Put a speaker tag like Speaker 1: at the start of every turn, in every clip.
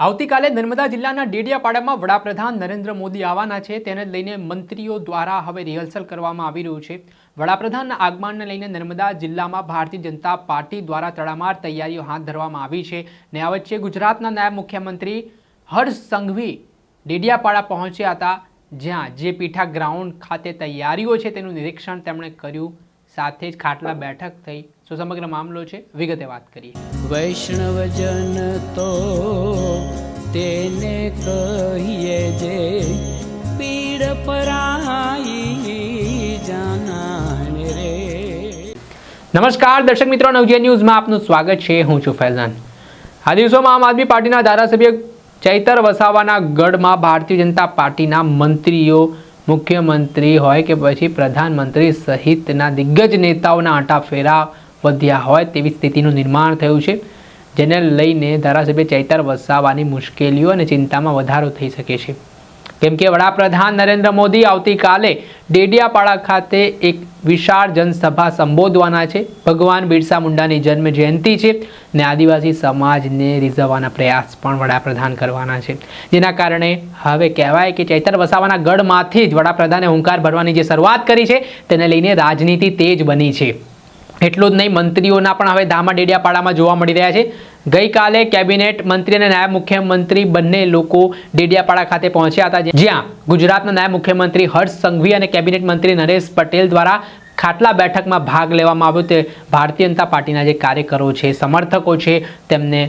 Speaker 1: આવતીકાલે નર્મદા જિલ્લાના ડેડિયાપાડામાં વડાપ્રધાન નરેન્દ્ર મોદી આવવાના છે. તેને લઈને મંત્રીઓ દ્વારા હવે રિહર્સલ કરવામાં આવી રહ્યું છે. વડાપ્રધાનના આગમનને લઈને નર્મદા જિલ્લામાં ભારતીય જનતા પાર્ટી દ્વારા તડામાર તૈયારીઓ હાથ ધરવામાં આવી છે ને આ વચ્ચે ગુજરાતના નાયબ મુખ્યમંત્રી હર્ષ સંઘવી ડેડિયાપાડા પહોંચ્યા હતા, જ્યાં જે પીઠા ગ્રાઉન્ડ ખાતે તૈયારીઓ છે તેનું નિરીક્ષણ તેમણે કર્યું સાથે જ ખાટલા બેઠક થઈ શું સમગ્ર મામલો છે? વિગતે વાત કરીએ.
Speaker 2: વૈષ્ણવજન તો તેને કહીએ જે પીડ પરાઈ જાનાને રે.
Speaker 1: નમસ્કાર દર્શક મિત્રો નવજીવન ન્યૂઝમાં આપનું સ્વાગત છે. હું છું ફૈઝાન. આ દિવસોમાં આમ આદમી પાર્ટીના ધારાસભ્ય ચૈતર વસાવાના ગઢમાં ભારતીય જનતા પાર્ટીના મંત્રીઓ મુખ્યમંત્રી હોય કે પછી પ્રધાનમંત્રી સહિતના દિગ્ગજ નેતાઓના આંટાફેરા વધ્યા હોય તેવી સ્થિતિનું નિર્માણ થયું છે. જેને લઈને ધારાસભ્ય ચૈતર વસાવાની મુશ્કેલીઓ અને ચિંતામાં વધારો થઈ શકે છે. કેમ કે વડાપ્રધાન નરેન્દ્ર મોદી આવતીકાલે ડેડિયાપાડા ખાતે એક વિશાળ જનસભા સંબોધવાના છે. ભગવાન બિરસા મુંડાની જન્મ જયંતિ છે ને આદિવાસી સમાજને રીઝવવાના પ્રયાસ પણ વડાપ્રધાન કરવાના છે. જેના કારણે હવે કહેવાય કે ચૈતર વસાવાના ગઢમાંથી જ વડાપ્રધાને હુંકાર ભરવાની જે શરૂઆત કરી છે, તેને લઈને રાજનીતિ તેજ બની છે. એટલું જ નહીં, મંત્રીઓના પણ હવે ધામા ડેડિયાપાડામાં જોવા મળી રહ્યા છે. ગઈકાલે કેબિનેટ મંત્રી અને નાયબ મુખ્યમંત્રી બંને લોકો ડેડિયાપાડા ખાતે પહોંચ્યા હતા જ્યાં ગુજરાતના નાયબ મુખ્યમંત્રી હર્ષ સંઘવી અને કેબિનેટ મંત્રી નરેશ પટેલ દ્વારા ખાટલા બેઠકમાં ભાગ લેવામાં આવ્યો. તે ભારતીય જનતા પાર્ટીના જે કાર્યકરો છે, સમર્થકો છે, તેમને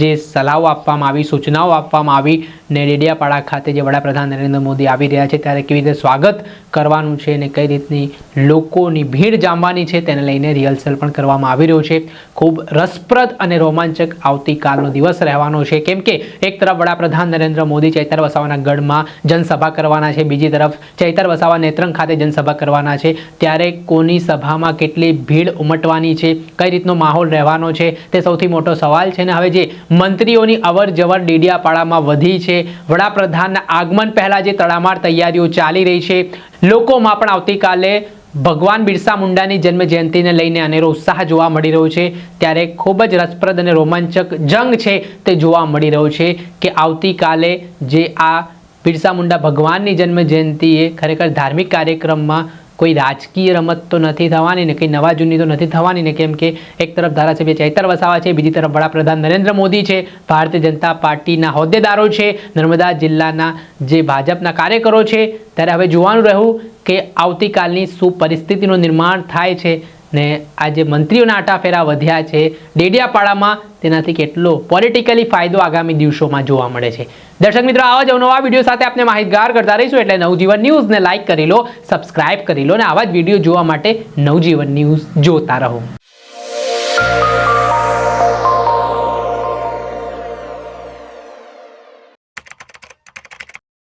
Speaker 1: જે સલાહો આપવામાં આવી, સૂચનાઓ આપવામાં આવી ને ડેડિયાપાડા ખાતે જે વડાપ્રધાન નરેન્દ્ર મોદી આવી રહ્યા છે, ત્યારે કેવી રીતે સ્વાગત કરવાનું છે અને કઈ રીતની લોકોની ભીડ જામવાની છે, તેને લઈને રિહર્સલ પણ કરવામાં આવી રહ્યો છે. ખૂબ રસપ્રદ અને રોમાંચક આવતીકાલનો દિવસ રહેવાનો છે. કેમ કે એક તરફ વડાપ્રધાન નરેન્દ્ર મોદી ચૈતર વસાવાના ગઢમાં જનસભા કરવાના છે, બીજી તરફ ચૈતર વસાવા નેત્રંગ ખાતે જનસભા કરવાના છે. ત્યારે કોની સભામાં કેટલી ભીડ ઉમટવાની છે, કઈ રીતનો માહોલ રહેવાનો છે, તે સૌથી મોટો સવાલ છે ને હવે જે મંત્રીઓની અવર જવર ડેડિયાપાડામાં વધી છે. વડાપ્રધાનના આગમન પહેલાં જે તડામાર તૈયારીઓ ચાલી રહી છે, લોકોમાં પણ આવતીકાલે ભગવાન બિરસા મુંડાની જન્મ જયંતિને લઈને અનેરો ઉત્સાહ જોવા મળી રહ્યો છે. ત્યારે ખૂબ જ રસપ્રદ અને રોમાંચક જંગ છે તે જોવા મળી રહ્યો છે કે આવતીકાલે જે આ બિરસા મુંડા ભગવાનની જન્મ જયંતિએ ખરેખર ધાર્મિક કાર્યક્રમમાં કોઈ રાજકીય રમત તો નથી થવાની ને કંઈ નવા જૂની તો નથી થવાની ને કેમ કે એક તરફ ધારાસભ્ય ચૈતર વસાવા છે, બીજી તરફ વડાપ્રધાન નરેન્દ્ર મોદી છે, ભારતીય જનતા પાર્ટીના હોદ્દેદારો છે, નર્મદા જિલ્લાના જે ભાજપના કાર્યકરો છે, ત્યારે હવે જોવાનું રહ્યું કે આવતીકાલની શું પરિસ્થિતિનું નિર્માણ થાય છે ને આ જે મંત્રીઓના આટાફેરા વધ્યા છે, ડેડિયાપાડામાં તેનાથી કેટલો પોલિટિકલી ફાયદો આગામી દિવસોમાં જોવા મળે છે. દર્શક મિત્રો, આવા જ નવા વીડિયો સાથે આપણે માહિતગાર કરતા રહીશું એટલે નવજીવન ન્યૂઝને લાઇક કરી લો સબસ્ક્રાઇબ કરી લો અને આવા જ વીડિયો જોવા માટે નવજીવન ન્યૂઝ જોતા રહો.